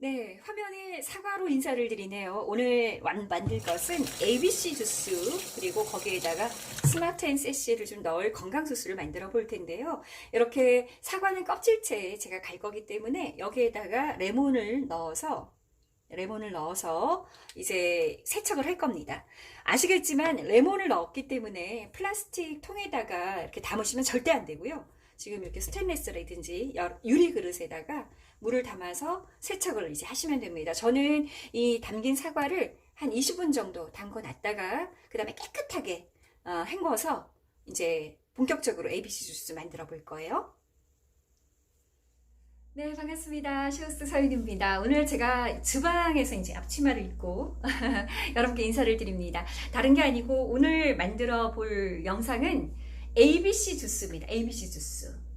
네, 화면에 사과로 인사를 드리네요. 오늘 완- 만들 것은 ABC 주스 그리고 거기에다가 스마트 앤 세시를 좀 넣을 건강 주스를 만들어 볼 텐데요. 이렇게 사과는 껍질째 제가 갈 거기 때문에 여기에다가 레몬을 넣어서 레몬을 넣어서 이제 세척을 할 겁니다. 아시겠지만 레몬을 넣었기 때문에 플라스틱 통에다가 이렇게 담으시면 절대 안 되고요. 지금 이렇게 스테인레스라든지 여- 유리 그릇에다가 물을 담아서 세척을 이제 하시면 됩니다. 저는 이 담긴 사과를 한 20분 정도 담궈 놨다가 그 다음에 깨끗하게 어, 헹궈서 이제 본격적으로 ABC 주스 만들어 볼 거예요. 네, 반갑습니다. 시오스 서윤입니다. 오늘 제가 주방에서 이제 앞치마를 입고 여러분께 인사를 드립니다. 다른 게 아니고 오늘 만들어 볼 영상은 ABC 주스입니다. ABC 주스.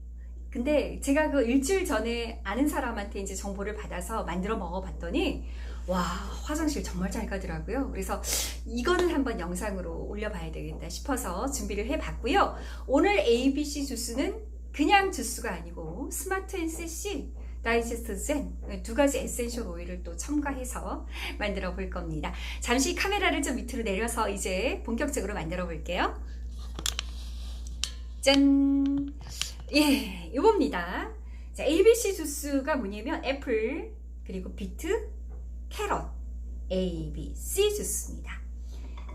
근데 제가 그 일주일 전에 아는 사람한테 이제 정보를 받아서 만들어 먹어봤더니 와 화장실 정말 잘 가더라고요. 그래서 이거는 한번 영상으로 올려봐야 되겠다 싶어서 준비를 해봤고요. 오늘 ABC 주스는 그냥 주스가 아니고 스마트 앤 세시 다이제스트 젠 두 가지 에센셜 오일을 또 첨가해서 만들어 볼 겁니다. 잠시 카메라를 좀 밑으로 내려서 이제 본격적으로 만들어 볼게요. 짠! 예, 이겁니다. 자, ABC 주스가 뭐냐면 애플, 그리고 비트, 캐럿, A, B, C 주스입니다.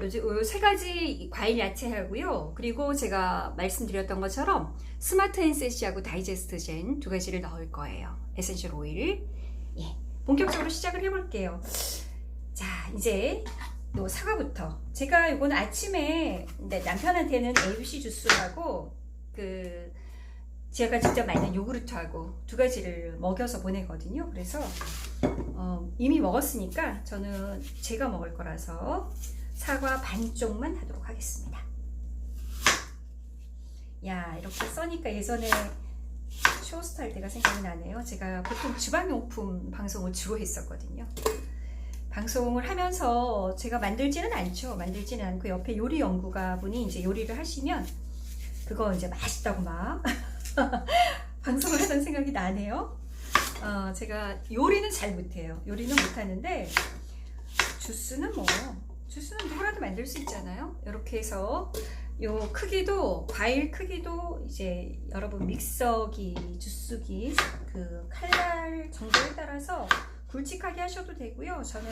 요즘 세 가지 과일 야채하고요. 그리고 제가 말씀드렸던 것처럼 스마트 앤세시하고 다이제스트 젠 두 가지를 넣을 거예요. 에센셜 오일. 예, 본격적으로 시작을 해볼게요. 자, 이제 요 사과부터. 제가 이거는 아침에 네, 남편한테는 ABC 주스하고 그 제가 직접 만든 요구르트하고 두 가지를 먹여서 보내거든요. 그래서 어, 이미 먹었으니까 저는 제가 먹을 거라서 사과 반쪽만 하도록 하겠습니다. 야 이렇게 써니까 예전에 쇼스타 할 때가 생각이 나네요. 제가 보통 주방용품 방송을 주로 했었거든요. 방송을 하면서 제가 만들지는 않죠. 만들지는 않고 옆에 요리 연구가 분이 이제 요리를 하시면 그거 이제 맛있다고 막 방송을 하던 생각이 나네요. 어, 제가 요리는 잘 못해요. 요리는 못하는데 주스는 뭐 주스는 누구라도 만들 수 있잖아요. 이렇게 해서 요 크기도 과일 크기도 이제 여러분 믹서기, 주스기 그 칼날 정도에 따라서 굵직하게 하셔도 되고요. 저는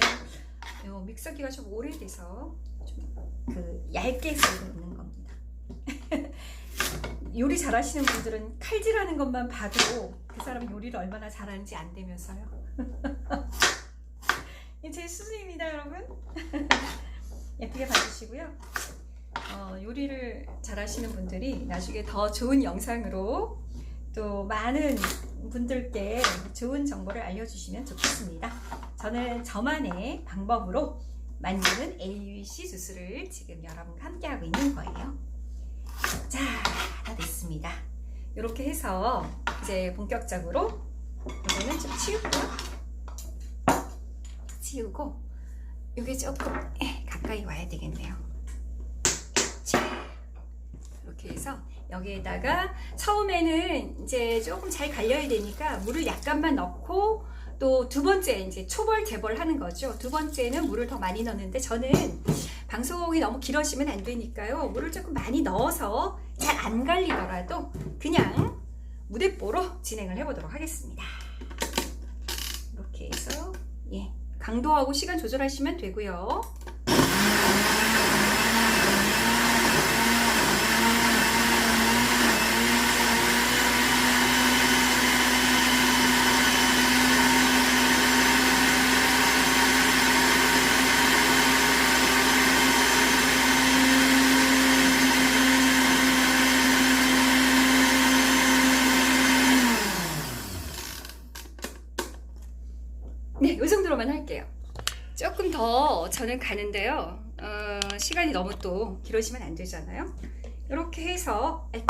요 믹서기가 좀 오래돼서 좀 그 얇게 썰고 있는. 요리 잘하시는 분들은 칼질하는 것만 봐도 그 사람 요리를 얼마나 잘하는지 안 되면서요. 제 수준입니다, 여러분. 예쁘게 봐주시고요. 어, 요리를 잘하시는 분들이 나중에 더 좋은 영상으로 또 많은 분들께 좋은 정보를 알려주시면 좋겠습니다. 저는 저만의 방법으로 만드는 ABC 주스를 지금 여러분과 함께하고 있는 거예요. 자, 다 됐습니다. 이렇게 해서 이제 본격적으로 이거는 좀 치우고 치우고 이게 조금 에, 가까이 와야 되겠네요. 자, 이렇게 해서 여기에다가 처음에는 이제 조금 잘 갈려야 되니까 물을 약간만 넣고 또 두 번째 이제 초벌 재벌 하는 거죠. 두 번째는 물을 더 많이 넣는데 저는 방송이 너무 길어지면 안 되니까요. 물을 조금 많이 넣어서 잘 안 갈리더라도 그냥 무대뽀로 진행을 해보도록 하겠습니다. 이렇게 해서 예 강도하고 시간 조절하시면 되고요. 네, 이 정도로만 할게요. 조금 더 저는 가는데요. 어, 시간이 너무 또 길어지면 안 되잖아요. 이렇게 해서 에코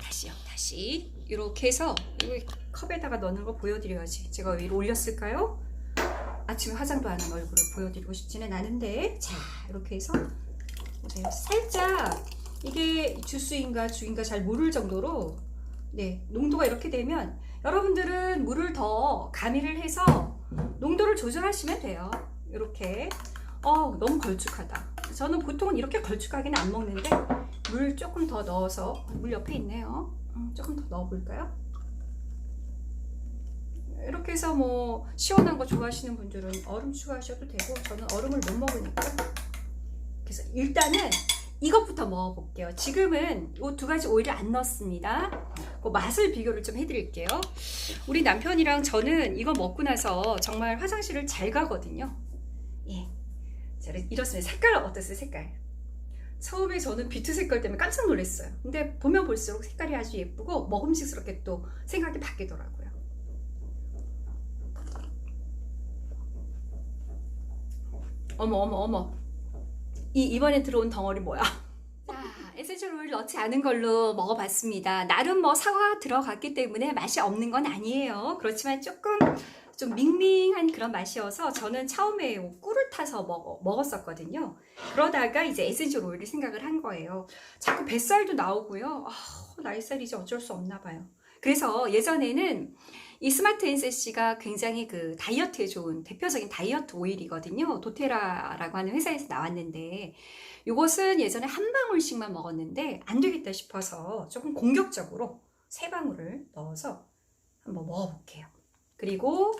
다시요, 다시 이렇게 해서 이 컵에다가 넣는 거 보여드려야지. 제가 위로 올렸을까요? 아침에 화장도 안 한 얼굴을 보여드리고 싶지는 않은데 자 이렇게 해서 보세요. 살짝 이게 주스인가 주인가 잘 모를 정도로 네 농도가 이렇게 되면 여러분들은 물을 더 가미를 해서 농도를 조절하시면 돼요. 이렇게. 어, 너무 걸쭉하다. 저는 보통은 이렇게 걸쭉하게는 안 먹는데 물 조금 더 넣어서 물 옆에 있네요. 음, 조금 더 넣어볼까요? 이렇게 해서 뭐 시원한 거 좋아하시는 분들은 얼음 추가하셔도 되고 저는 얼음을 못 먹으니까 그래서 일단은 이것부터 먹어볼게요. 지금은 이 두 가지 오일을 안 넣었습니다. 그 맛을 비교를 좀 해드릴게요. 우리 남편이랑 저는 이거 먹고 나서 정말 화장실을 잘 가거든요. 예. 자, 이렇습니다. 색깔 어떠세요? 색깔. 처음에 저는 비트 색깔 때문에 깜짝 놀랐어요. 근데 보면 볼수록 색깔이 아주 예쁘고 먹음직스럽게 또 생각이 바뀌더라고요. 어머 어머 어머 이 이번에 들어온 덩어리 뭐야? 오일 넣지 않은 걸로 먹어봤습니다. 나름 뭐 사과 들어갔기 때문에 맛이 없는 건 아니에요. 그렇지만 조금 좀 밍밍한 그런 맛이어서 저는 처음에 꿀을 타서 먹, 먹었었거든요. 그러다가 이제 에센셜 오일을 생각을 한 거예요. 자꾸 뱃살도 나오고요. 아, 나이살이 이제 어쩔 수 없나 봐요. 그래서 예전에는 이 스마트 엔세시가 굉장히 그 다이어트에 좋은 대표적인 다이어트 오일이거든요. 도테라라고 하는 회사에서 나왔는데 이것은 예전에 한 방울씩만 먹었는데 안 되겠다 싶어서 조금 공격적으로 세 방울을 넣어서 한번 먹어볼게요. 그리고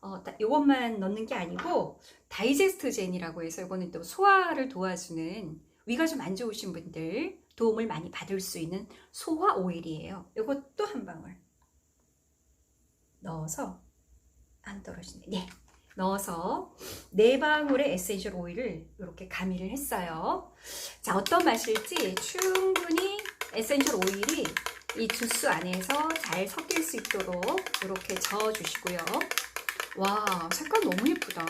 어, 이것만 넣는 게 아니고 다이제스트 젠이라고 해서 이거는 또 소화를 도와주는 위가 좀 안 좋으신 분들 도움을 많이 받을 수 있는 소화 오일이에요. 이것도 한 방울 넣어서 안 떨어지네. 네. 넣어서 네 방울의 에센셜 오일을 이렇게 가미를 했어요. 자, 어떤 맛일지 충분히 에센셜 오일이 이 주스 안에서 잘 섞일 수 있도록 이렇게 저어 주시고요. 와, 색깔 너무 예쁘다.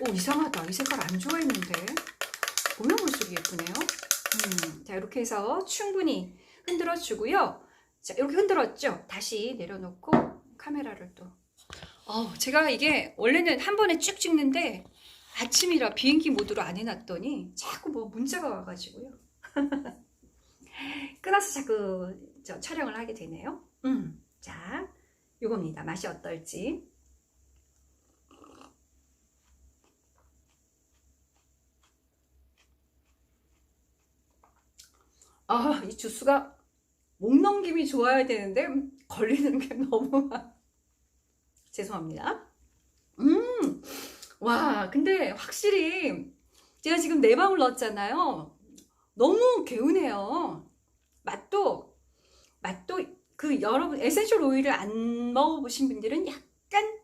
오, 이상하다. 이 색깔 안 좋아했는데. 보면 볼수록 예쁘네요. 음, 자, 이렇게 해서 충분히 흔들어 주고요. 자, 이렇게 흔들었죠? 다시 내려놓고 카메라를 또. 어, 제가 이게 원래는 한 번에 쭉 찍는데 아침이라 비행기 모드로 안 해놨더니 자꾸 뭐 문자가 와가지고요. 끊어서 자꾸 저 촬영을 하게 되네요. 음, 자, 요겁니다. 맛이 어떨지. 아, 이 주스가 목 넘김이 좋아야 되는데 걸리는 게 너무 많- 죄송합니다. 음, 와, 근데 확실히 제가 지금 네 방울 넣었잖아요. 너무 개운해요. 맛도 맛도 그 여러분 에센셜 오일을 안 먹어보신 분들은 약간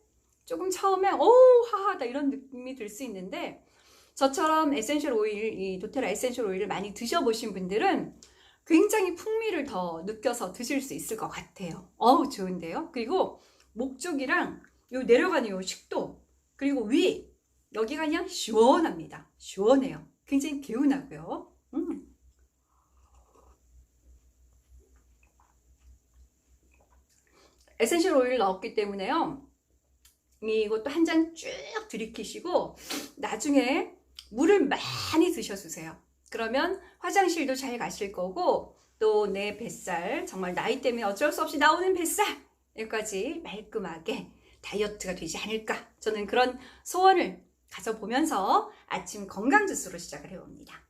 조금 처음에 오 하하다 이런 느낌이 들 수 있는데 저처럼 에센셜 오일 이 도테라 에센셜 오일을 많이 드셔보신 분들은 굉장히 풍미를 더 느껴서 드실 수 있을 것 같아요. 어우 좋은데요. 그리고 목 쪽이랑 요 내려가는 요 식도 그리고 위 여기가 그냥 시원합니다. 시원해요. 굉장히 개운하고요. 음. 에센셜 오일 넣었기 때문에요. 이것도 한 잔 쭉 들이키시고 나중에 물을 많이 드셔주세요. 그러면 화장실도 잘 가실 거고 또 내 뱃살 정말 나이 때문에 어쩔 수 없이 나오는 뱃살 여기까지 말끔하게 다이어트가 되지 않을까 저는 그런 소원을 가져보면서 아침 건강 주스로 시작을 해봅니다.